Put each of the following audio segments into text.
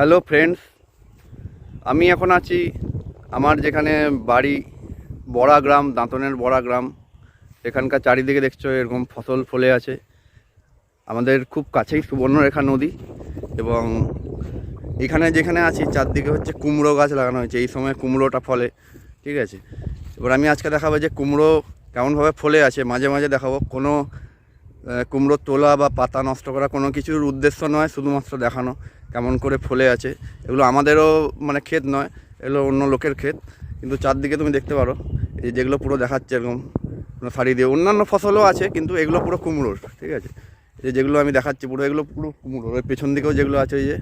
Hello friends, আমি এখন আছি আমার যেখানে বাড়ি, বড়া গ্রাম, দাঁতনের বড়া গ্রাম। এখানকার চারিদিকে দেখছ এরকম ফসল ফলে আছে। আমাদের খুব কাছেই সুবর্ণরেখা নদী এবং এখানে যেখানে আছি চারদিকে হচ্ছে কুমড়ো গাছ লাগানো হয়েছে। এই সময় কুমড়োটা ফলে, ঠিক আছে? এবার আমি আজকে দেখাবো যে কুমড়ো কেমনভাবে ফলে আছে। মাঝে মাঝে দেখাবো। কোনো কুমড়ো তোলা বা পাতা নষ্ট করা কোনো কিছুর উদ্দেশ্য নয়, শুধুমাত্র দেখানো, কেমন করে ফলে আছে। এগুলো আমাদেরও মানে ক্ষেত নয়, এগুলো অন্য লোকের ক্ষেত। কিন্তু চারদিকে তুমি দেখতে পারো, এই যেগুলো পুরো দেখাচ্ছে এরকম শাড়ি দিয়ে। অন্যান্য ফসলও আছে, কিন্তু এগুলো পুরো কুমড়োর, ঠিক আছে? যে যেগুলো আমি দেখাচ্ছি পুরো, এগুলো পুরো কুমড়োর। ওই পেছন দিকেও যেগুলো আছে যে,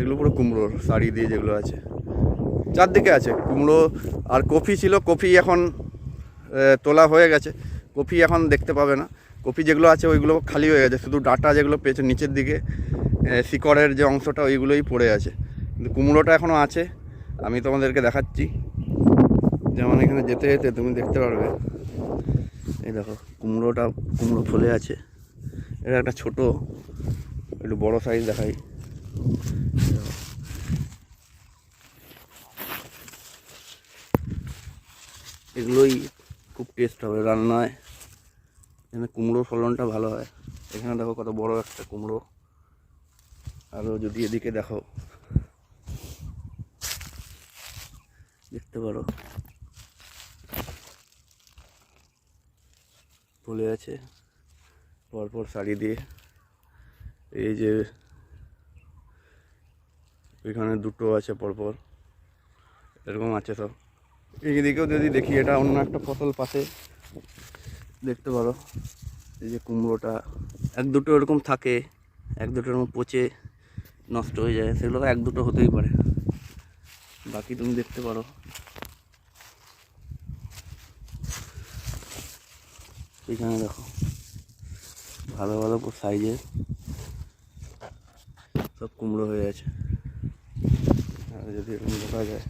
এগুলো পুরো কুমড়োর শাড়ি দিয়ে যেগুলো আছে। চারদিকে আছে, কুমড়ো আর কফি ছিল কফি এখন তোলা হয়ে গেছে। কফি এখন দেখতে পাবে না। কফি যেগুলো আছে ওইগুলো খালি হয়ে গেছে। শুধু ডাটা যেগুলো পেয়েছে নিচের দিকে শিকড়ের যে অংশটা ওইগুলোই পড়ে আছে। কিন্তু কুমড়োটা এখনও আছে, আমি তোমাদেরকে দেখাচ্ছি। যেমন এখানে যেতে যেতে তুমি দেখতে পারবে। এই দেখো, কুমড়োটা, কুমড়ো ফলে আছে। এটা একটা ছোট, একটু বড় সাইজ দেখাই। এগুলোই খুব টেস্ট হবে রান্নায়। এখানে কুমড়োর ফলনটা ভালো হয়। এখানে দেখো কত বড় একটা কুমড়ো। আরও যদি এদিকে দেখো। দেখতে পারো। ফুলে আছে। পরপর শাড়ি দিয়ে। এই যে এখানে দুটো আছে পরপর। এরকম আছে সব। এইদিকেও যদি দেখি, এটা অন্য একটা ফসল পাশে। দেখতে পারো। এই যে কুমড়োটা, এক দুটো এরকম থাকে, এক দুটো এরকম পচে নষ্ট হয়ে যায়, সেগুলো এক দুটো হতেই পারে। বাকি তুমি দেখতে পারো। এখানে দেখো, ভালো ভালো সাইজের সব কুমড়ো হয়ে আছে আর যদি এরকম দেখা যায়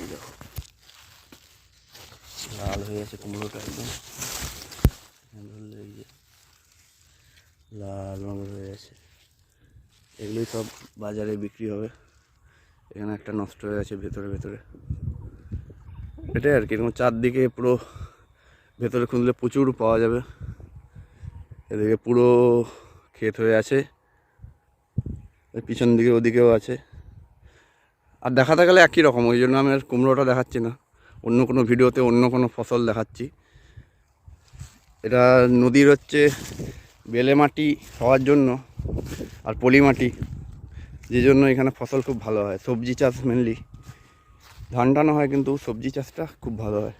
এই দেখো লাল হয়ে আছে কুমড়োটা একদম। ধরলে এই যে লাল রঙের হয়ে আছে। এগুলোই সব বাজারে বিক্রি হবে। এখানে একটা নষ্ট হয়ে আছে ভেতরে ভেতরে। এটাই আর কি, এরকম চারদিকে পুরো ভেতরে খুঁজলে প্রচুর পাওয়া যাবে। এদিকে পুরো ক্ষেত হয়ে আছে। পিছন দিকে ওদিকেও আছে। আর দেখাতে গেলে একই রকম, ওই জন্য আমি আর কুমড়োটা দেখাচ্ছি না। অন্য কোনো ভিডিওতে অন্য কোনো ফসল দেখাচ্ছি। এটা নদীর হচ্ছে বেলে মাটি হওয়ার জন্য আর পলি মাটি, যে জন্য এখানে ফসল খুব ভালো হয়। সবজি চাষ মেনলি ধান টানও হয় কিন্তু সবজি চাষটা খুব ভালো হয়।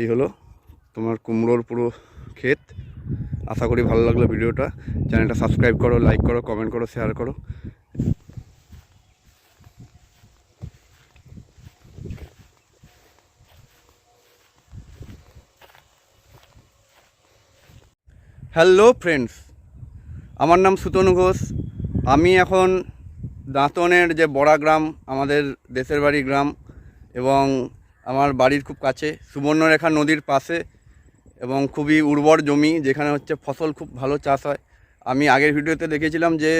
এই হলো তোমার কুমড়োর পুরো ক্ষেত। আশা করি ভালো লাগল ভিডিওটা। চ্যানেলটা সাবস্ক্রাইব করো লাইক করো কমেন্ট করো শেয়ার করো। হ্যালো ফ্রেন্ডস, আমার নাম সুতনু ঘোষ। আমি এখন দাঁতনের যে বড়া গ্রাম, আমাদের দেশের বাড়ি গ্রাম এবং আমার বাড়ির খুব কাছে, সুবর্ণরেখা নদীর পাশে এবং খুবই উর্বর জমি, যেখানে হচ্ছে ফসল খুব ভালো চাষ হয়। আমি আগের ভিডিওতে দেখেছিলাম যে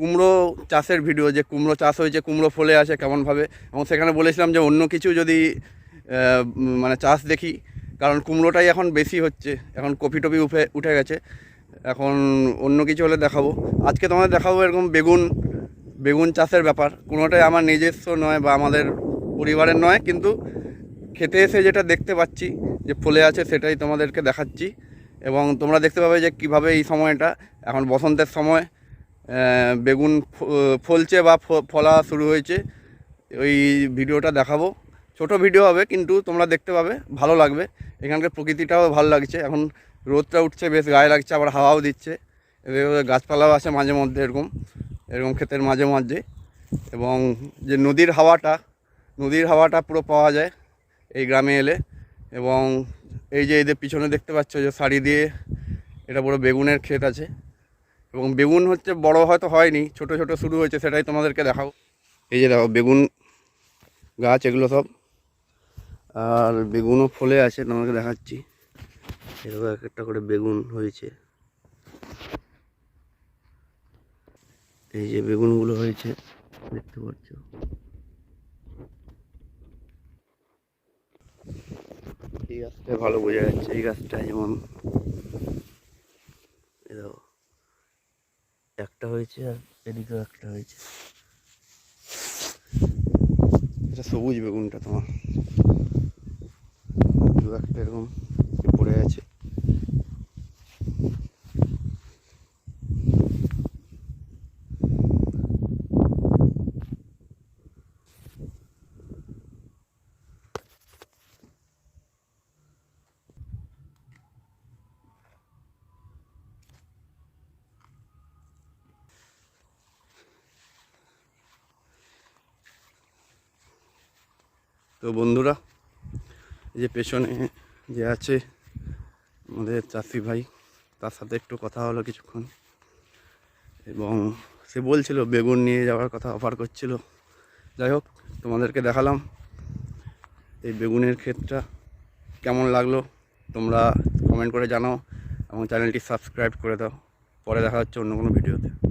কুমড়ো চাষের ভিডিও, যে কুমড়ো চাষ হয়েছে, কুমড়ো ফলে আছে কেমনভাবে এবং সেখানে বলেছিলাম যে অন্য কিছু যদি মানে চাষ দেখি কারণ কুমড়োটাই এখন বেশি হচ্ছে। এখন কপি টপি উঠে উঠে গেছে। এখন অন্য কিছু হলে দেখাবো। আজকে তোমাদের দেখাবো এরকম বেগুন বেগুন চাষের ব্যাপার। কোনোটাই আমার নিজস্ব নয় বা আমাদের পরিবারের নয়, কিন্তু খেতে এসে যেটা দেখতে পাচ্ছি, যে ফলে আছে সেটাই তোমাদেরকে দেখাচ্ছি। এবং তোমরা দেখতে পাবে যে কীভাবে এই সময়টা, এখন বসন্তের সময় বেগুন ফলছে বা ফলা শুরু হয়েছে। ওই ভিডিওটা দেখাবো। ছোট ভিডিও হবে, কিন্তু তোমরা দেখতে পাবে, ভালো লাগবে। এখানকার প্রকৃতিটাও ভালো লাগছে। এখন রোদটা উঠছে, বেশ গায়ে লাগছে, আবার হাওয়াও দিচ্ছে। গাছপালাও আছে মাঝে মধ্যে এরকম এরকম ক্ষেতের মাঝে মাঝে এবং যে নদীর হাওয়াটা নদীর হাওয়াটা পুরো পাওয়া যায় এই গ্রামে এলে। এবং এই যে এদের পিছনে দেখতে পাচ্ছ যে শাড়ি দিয়ে এটা পুরো বেগুনের ক্ষেত আছে। এবং বেগুন হচ্ছে বড় হয়তো হয়নি, ছোট ছোট শুরু হয়েছে, সেটাই তোমাদেরকে দেখাও এই যে দেখো, বেগুন গাছ, এগুলো সব আর বেগুনও ফলে আছে, তোমাকে দেখাচ্ছি। এরকম এক একটা করে বেগুন হয়েছে। এই যে বেগুনগুলো হয়েছে, দেখতে পাচ্ছ? এই গাছটা ভালো বোঝা যাচ্ছে, এই গাছটা যেমন একটা হয়েছে আর এদিকেও একটা হয়েছে। এটা সবুজ বেগুনটা তোমার। দু একটা এরকম পড়ে আছে তো বন্ধুরা যে পেছনে যে আছে আমাদের চাষি ভাই, তার সাথে একটু কথা হলো কিছুক্ষণ। এবং সে বলছিল বেগুন নিয়ে যাওয়ার কথা অফার করছিল। যাই হোক, তোমাদেরকে দেখালাম এই বেগুনের ক্ষেতটা কেমন লাগল। তোমরা কমেন্ট করে জানাও এবং চ্যানেলটি সাবস্ক্রাইব করে দাও। পরে দেখা হচ্ছে অন্য কোনো ভিডিওতে